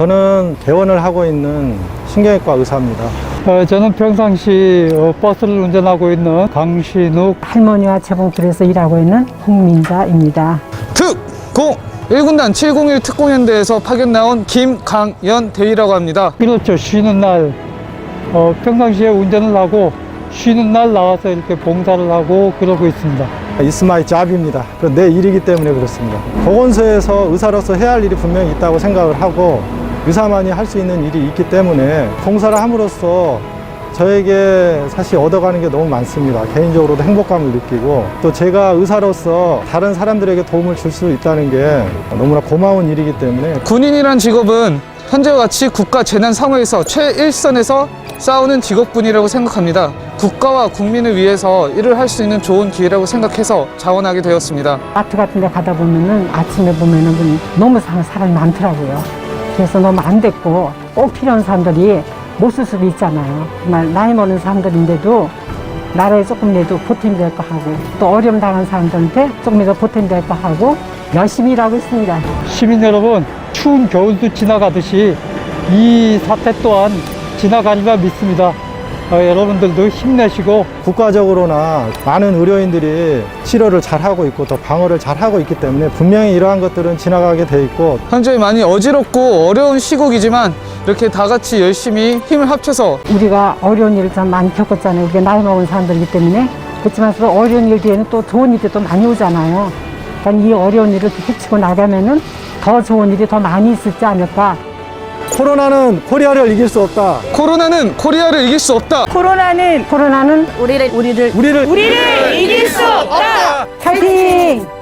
저는 개원을 하고 있는 신경외과 의사입니다. 어, 저는 평상시 어, 버스를 운전하고 있는 강신욱 할머니와 재봉틀에서 일하고 있는 홍민자입니다. 특공 1군단 701 특공연대에서 파견 나온 김강연 대위라고 합니다. 그렇죠 쉬는 날 어, 평상시에 운전을 하고 쉬는 날 나와서 이렇게 봉사를 하고 그러고 있습니다. My job입니다. 그내 일이기 때문에 그렇습니다. 보건소에서 의사로서 해야 할 일이 분명히 있다고 생각을 하고 의사만이 할 수 있는 일이 있기 때문에 봉사를 함으로써 저에게 사실 얻어가는 게 너무 많습니다. 개인적으로도 행복감을 느끼고 또 제가 의사로서 다른 사람들에게 도움을 줄 수 있다는 게 너무나 고마운 일이기 때문에 군인이란 직업은 현재와 같이 국가 재난 상황에서 최일선에서 싸우는 직업군이라고 생각합니다. 국가와 국민을 위해서 일을 할 수 있는 좋은 기회라고 생각해서 자원하게 되었습니다. 마트 같은 데 가다 보면은 아침에 보면은 그 너무 사- 사람이 많더라고요. 그래서 너무 안 됐고 꼭 필요한 사람들이 못 쓸 수도 있잖아요. 정말 나이 먹는 사람들인데도 나라에 조금이라도 보탬이 될 거 하고 또 어려움 당한 사람들한테 조금이라도 보탬이 될 거 하고 열심히 일하고 있습니다. 시민 여러분 추운 겨울도 지나가듯이 이 사태 또한 지나가리라 믿습니다. 어, 여러분들도 힘내시고 국가적으로나 많은 의료인들이 치료를 잘 하고 있고 또 방어를 잘 하고 있기 때문에 분명히 이러한 것들은 지나가게 돼 있고 현재 많이 어지럽고 어려운 시국이지만 이렇게 다 같이 열심히 힘을 합쳐서 우리가 어려운 일을 참 많이 겪었잖아요. 우리가 나이 먹은 사람들이기 때문에. 그렇지만 또 어려운 일 뒤에는 또 좋은 일이 또 많이 오잖아요. 그러니까 이 어려운 일을 헤치고 나가면은 더 좋은 일이 더 많이 있을지 않을까. 코로나는 코리아를 이길 수 없다. 코로나는 코리아를 이길 수 없다. 코로나는 코로나는 우리를 우리를 우리를 우리를 이길 수 없다. 파이팅!